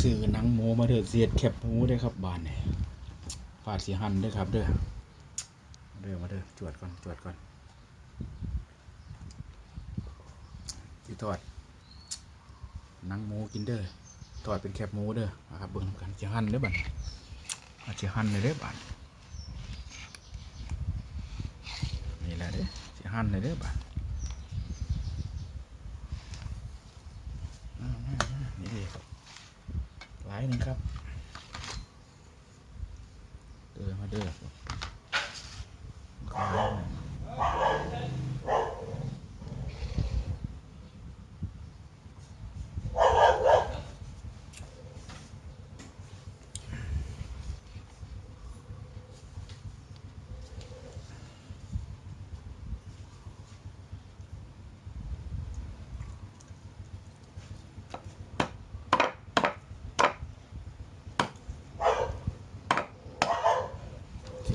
ซื้อหนังหมูมาเด้อเสียดแคบหมูเด้ครับบานเนี่ยฟาดสีหันเด้ครับเด้อเด้อมาเด้อจวดก่อนจวดก่อนสิทอดหนังหมูกินเด้อทอดเป็นแคบหมูเด้อนะครับเบิ่งกันสิหั่นเด้อบัดนี้อาจสิหั่นเลยเด้อบัดนี่แหละเด้อสิหั่นเลยเด้อบัด อ่ามามานี่ดีหลายหนึ่งครับ เดินมาเด้อขอร้อง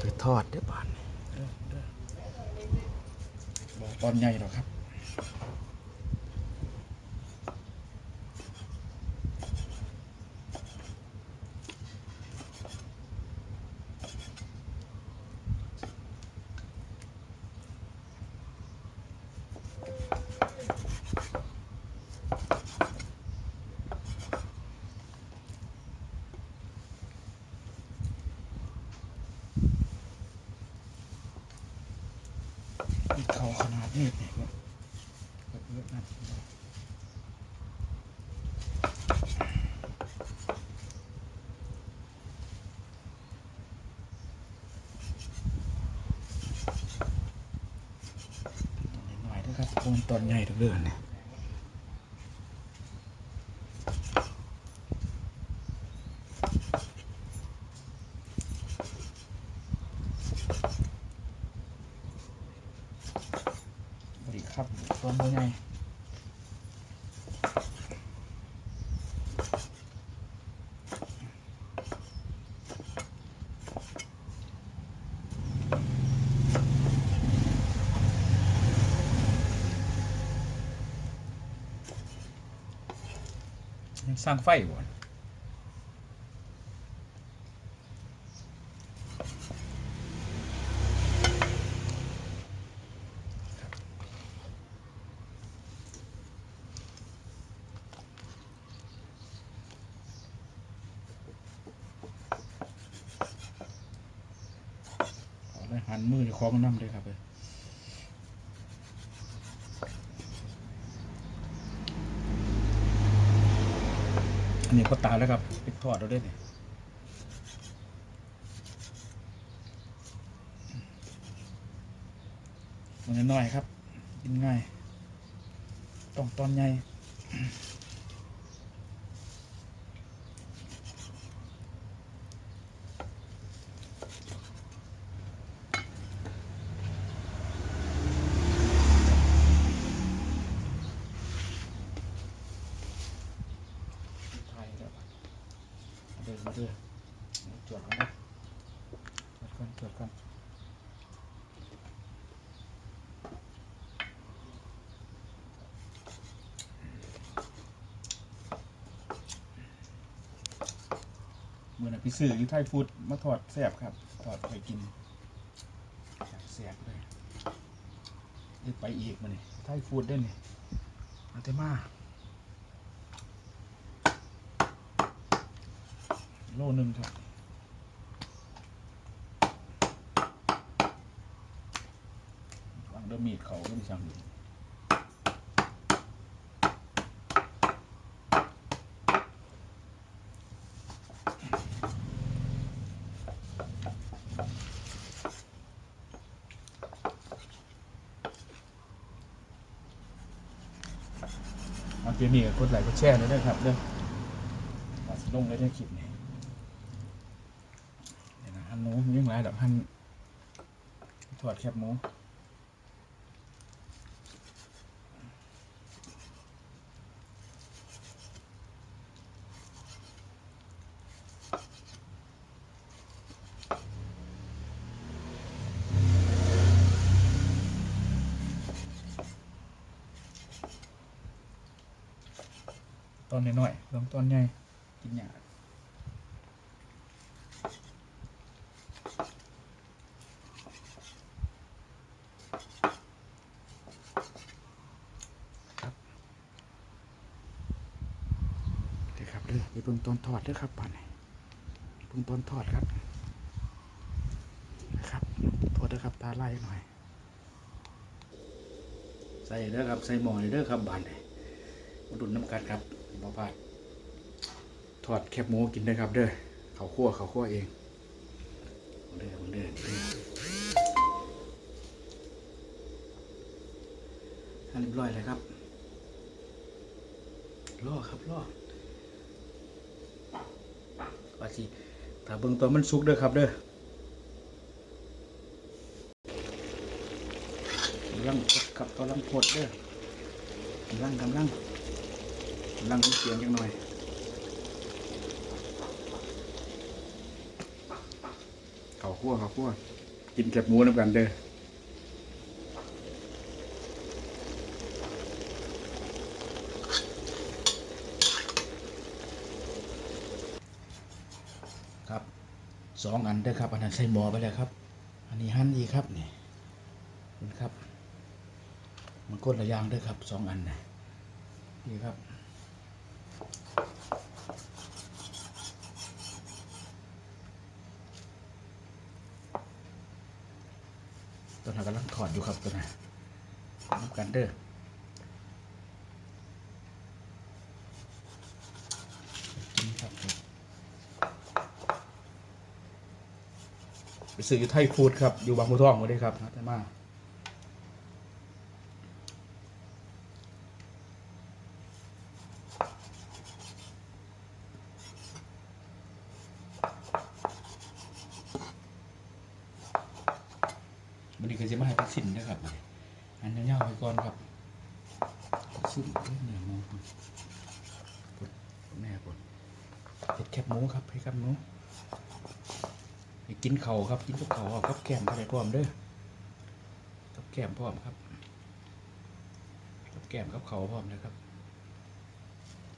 สิไป ทอดเด้อบานเด้อเด้อบอกตอนใหญ่หรอกครับาขนาดนี้เนี่ยเยอะนะหน่อยๆนะครับต้นใหญ่ทุกเรื่องเนี่ยบริครับตอนตัวใหญ่ยัง สร้างไฟบ่นเอาเลยหันมือเดี๋ยวของน้ำเลยครับเลย นนี้ก็ตายแล้วครับไปทอดเราได้เนี่ยมันน้อยครับ กินง่าย ต้องตอนใหญ่ ไทยแล้วเดินมาด้วยจวดแล้วนะจวด ก่อนเมื่อนะพี่ซื้ออยู่ไทยฟูดมาทอดแซ่บครับทอดไปกินแซ่บเลยได้ไปอีกมาเนี่ยไทยฟูดได้เนี่ยมาเตมาโลหนึ่งครับวาง เดอมีดเขาก็ม่ช่างอยู่เอาเจนี่กดไลค์กดแชร์เลยด้วยครับเด้อมาสิลงเลยได้คลิปนี้เดี๋ยวนะหั่นหมูมียังไงดอกหั่นทอดแคบหมู ตอนน้อยๆลงตอนใหญ่กินยากครับเดี๋ยวครับเด้อไปเบิ่งตอนทอดเด้อครับป่านนี้เบิ่งตอนทอดครับนะครับโทษเด้อครับตาไล่หน่อย ใส่เด้อครับใส่หม้อเลยเด้อครับบานนี้มาดุนน้ำกันครับ บ่พลาดทอดแคบหมูกินได้ครับ เด้อเขาวคั่วเขาวคั่วเองเด้อเด้อเด้อถ้าเรียบร้อยเลยครับล่อครับล่อว่าสิถ้าเบิ่งตัวมันสุกเด้อครับเด้อกำลังกดครับกำลังกดเด้อกำลังกำลังกำ ลังเสียงจังหน่อยเขาคั่วเขาคั่วกินแคบหมูน้ำกันเด้อครับสองอันเด้อครับ อันนั้นใส่หม้อไปแล้วครับ อันนี้หั่นอีครับนี่นี่ครับ มันก้นระยางเด้วยครับสองอันนะนี่ครับ ตัวนั้นกำลังถ อดอยู่ครับตัวนี้นน้ำกันเด้อกินครับผมไปซื้ออยู่ไทยฟูดครับ อยู่บางบัวทองมาได้ครับนะแต่มา วันนี้ก็จะมาให้ตัดสินนะครับ อันนี้ยาวๆไปก่อนครับ ซึ่งเรื่องเนื้อหมูปวดแม่ปวดเห็ดแคบหมูครับให้ครับหนูให้กินเข่าครับ กินกับเข่าครับแกมอะไรพร้อมเด้อกับแกมพร้อมครับกับแกมกับเข่าพร้อมนะครับ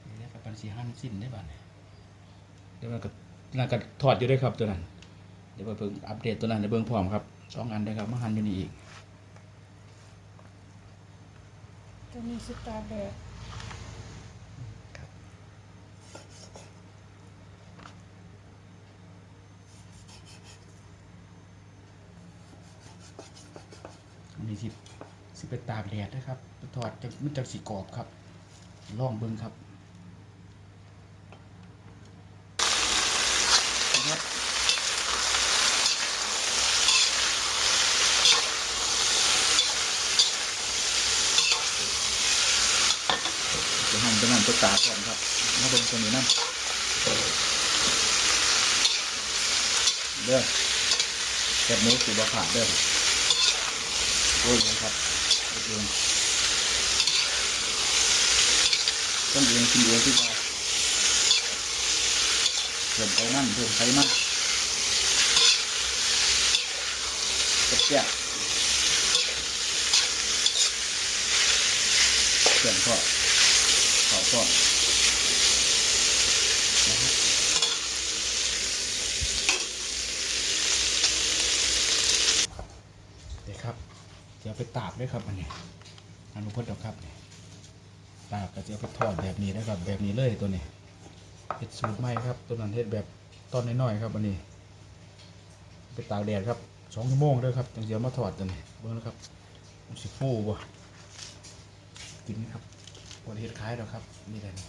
นี่แหละปันสีหั่นสิ้นได้บ้างเดี๋ยวมันก็น่าก็ถอดอยู่ด้วยครับตัวนั้น เดี๋ยวไปเบิ่งอัปเดตตัวนั้นในเบิ่งพร้อมครับสองอันเด้ครับมาหันอยู่นี่อีก จะมีสตาร์แบกอันนี้สิสิเป็นตาแดดนะครับถอดจะมันจะสีกรอบครับลองเบิ้งครับจะหั่นจะหั่น ตัวตาก่อนครับมาเบิ่งตัวนี้นั่นเด้อแคบหมูสีบะขาดเด้อโอ้ยครับเองต้องเองกินเองที่เราเพิ่มไขมันเพิ่มไขมันกระเจี๊ยบเพื่อน ก็เขาก็นะครับเดี๋ยวครับจะไปตากด้วยครับอันนี้อนุพจน์เอาครับนี่ตากก็จะเอาไปทอดแบบนี้นะครับ แบบนี้เลยตัวนี้เห็ดสูตรใหม่ครับ ตัวนั้นเห็ดแบบตอนน้อยๆครับอันนี้ ไปตากแดดครับสองชั่วโมงด้วยครับจังเสียวมาทอดตัวนี้เบิ่งนะครับมันสิฟูบ่กินครับ บนเห็ดคล้ายแล้วครับ นี่แหละนี่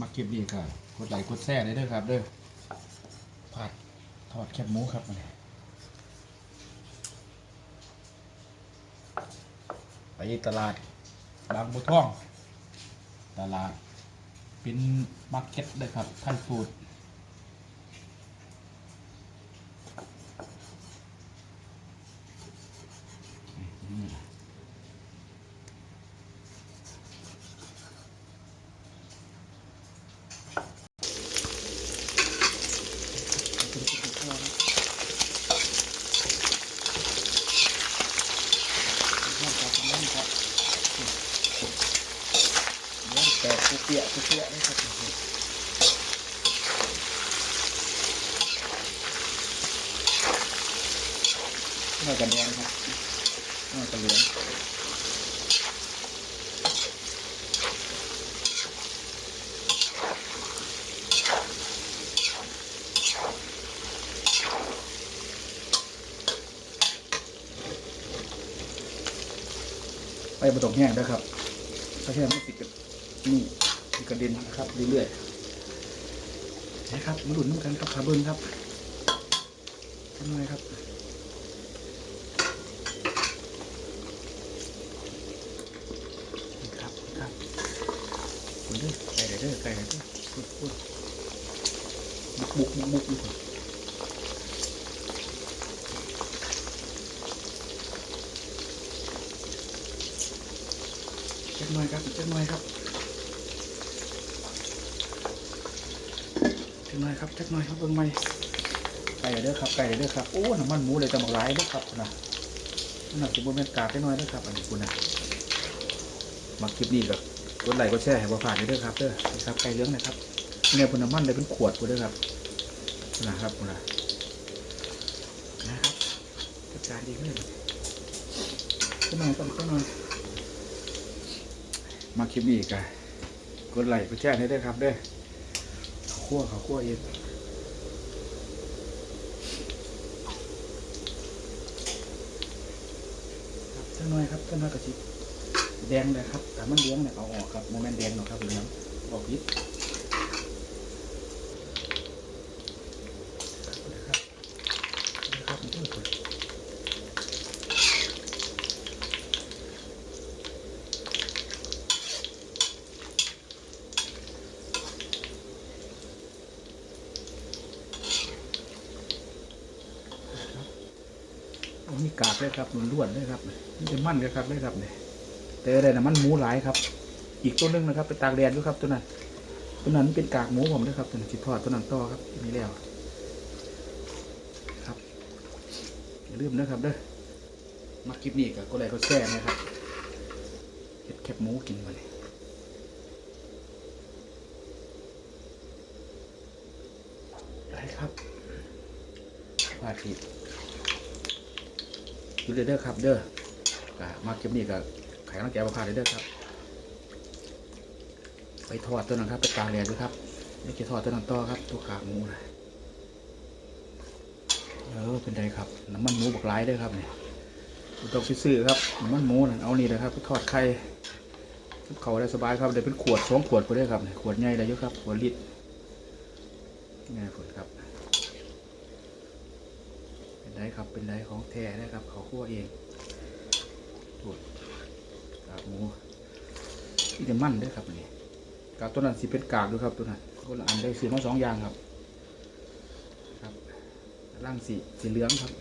มาเก็บดีครับกดไลค์กดแชร์ได้เด้อครับเด้อผัดทอดแคบหมูครับอันนี้ไปตลาด บางบัวทอง ตลาด เป็นมาร์เก็ตเลยครับไทยสูตรนี่ เปี้ยๆเลยๆนะครับหน่อยกันแดงครับน่อยกันเหลืองไปผสมแห้งด้วยครับถ้าแห้งไม่ติดกับนี่ กระเด็นครับเรื่อยๆนะครับมาหลุนกันครับขาเบิ้งครับทำไงครับครับครับคุณเด้อไก่เด้อไก่เด้อพูดพูดบุกบุกบุกบุกบุกเจ็ดหน่อยครับเจ็ดหน่อยครับเจ็ด หน่อยครับจ็ดหน่อยครับเบิ่งไหมไก่เด้อครับไก่เด้อครับโอ้น้ำมันหมูเลยจะบอกหลายเด้อครับนะนั่นนะสิบนเป็นกาดได้น้อยเด้อครับอันนี้คุณนะมาคลิปนี้กับกดไลค์กดแชร์ให้บ่ผ่านเด้อครับเด้อนะครับไก่เลื้องนะครับเนี่ยพนน้ำมันเลยเป็นขวดกูเด้อครับนะครับคุณนะนะครับจัดการดีขึ้นเจ็นอยครับเจ็นอยมาคลิปนี้กันกดไลค์กดแชร์ให้ด้วยครับเด้อ ขั้วเขาขั้วเองครับท่าน้อยครับท่าน้อยกระชิบแดงเลยครับแต่มันเลี้ยงเนี่ยเอาออกครับโมเมนต์แดงเนาะครับเหลืองออกพิษครับครับครับครับอันนี้ กากเลยครับล้วนๆเลยครับนี่จะมั่นเลยครับเลยครับเนี่ยแต่อะไรนะมันหมูหลายครับ อีกตัวหนึงนะครับเป็นตากแดดด้วยครับตัวนั้นตัวนั้นเป็นกากหมูผมด้วยครับตัวนั้นจิทอดตัวนั้นต่อครับนนี้แล้วครับอย่าลืมนะครับเด้อมาคลิปนี้กับก็เลยก็แช่นะครับเห็ดแคบหมูกินมาเลยได้ครับวาที อยู่เด้อครับ เด้อก็มาคลิปนี้กับไข่น้องแก้วพาเด้อครับ ไปทอดตัวนั้นครับไปตากแดดด้วยครับนี่จะทอดตัวนั้นต่อครับตัวขาหมูนะเออเป็นไรครับน้ำมันหมูบักหลายเด้วยครับเนี่ยต้องซื้อครับน้ำมันหมูนั่นเอานี่เลยครับไปทอดไข่เขาได้สบายครับเดี๋ยวเป็นขวดสองขวดก็ได้ครับขวดใหญ่เลยเยอะครับขวดลิตรนี่ผลครับ เป็นไรครับเป็นไรของแท้นะครับ เขาคั่วเองถูกกากหมูที่จะมั่นด้วยครับนี่กากตัวนั้นสิเป็นกากด้วยครับตัวนั้นคนละอันได้สีมาสองอย่างครับ ครับร่างสีสีเหลืองครับ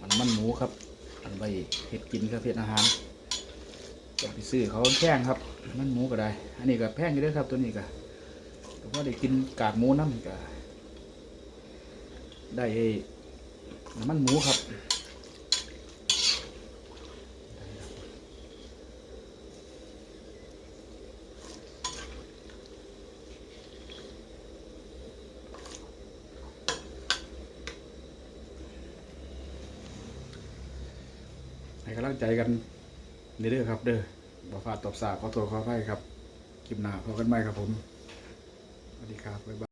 มันมันหมูครับ อันใบเห็ดกินครับเห็ดอาหาร ต้องไปซื้อเขาแพงครับ มันหมูก็ได้ อันนี้ก็แพงอยู่ด้วยครับตัวนี้ก็แต่ว่าได้กินกากหมูน้ำก็ได้ไอ้น้ำมันหมูครับให้กำลังใจกัน เด้อครับ เด้อบ่ฟาตบสาขอโทษขออภัยครับ คลิปหน้าพบกันใหม่ครับผม สวัสดีครับ บ๊ายบาย